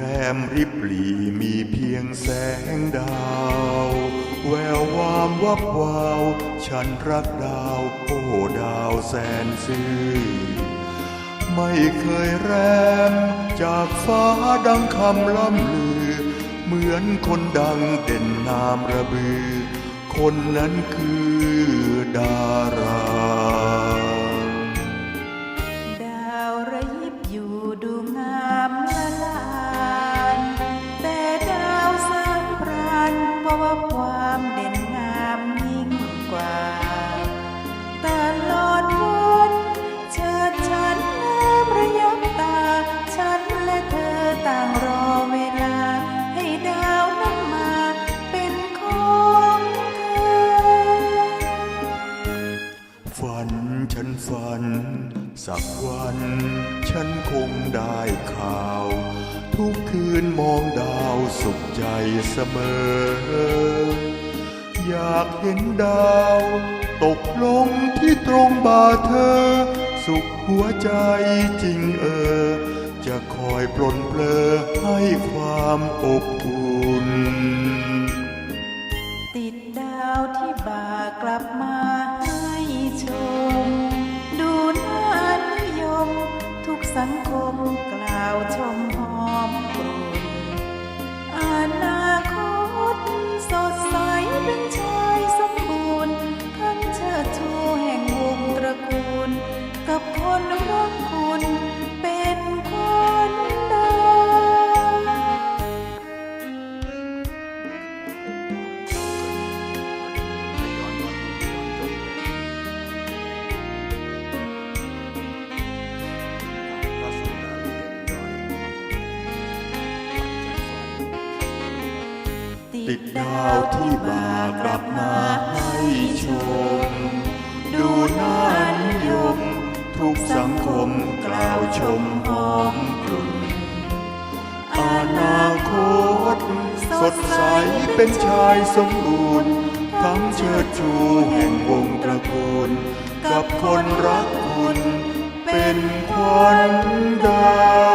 รมริบหลีมีเพียงแสงดาว แวววามวับวาว ฉันรักดาวโอ้ดาวแสนซื่อ ไม่เคยแรม จากฟ้าดังคำล่ำลือ เหมือนคนดังเด่นนามระบือ คนนั้นคือดารา ราะว่าความเด่นงามยิ่งกว่า ตลอดวันเชิดฉันน้ำระยับตา ฉันและเธอต่างรอเวลา ให้ดาวนั้นมาเป็นของเธอ ฝันฉันฝัน สักวันฉันคงได้ข่าว ทุกคืนมองดาวสุขใจเสมอ อยากเห็นดาว ตกลงที่ตรงบ่าเธอ สุขหัวใจจริงเออ จะคอยปลนเปลอให้ความอบอุ่น ติดดาวที่บ่ากลับมา ติดดาวที่บากลับมาให้ชม ดูน่านิยม ทุกสังคมกล่าวชมหอมกลุ่นอนาคต สดใสเป็นชายสมบูรณ์ ทั้งเชิดชูแห่งวงตระกูล กับคนรักคุณ เป็นขวัญดา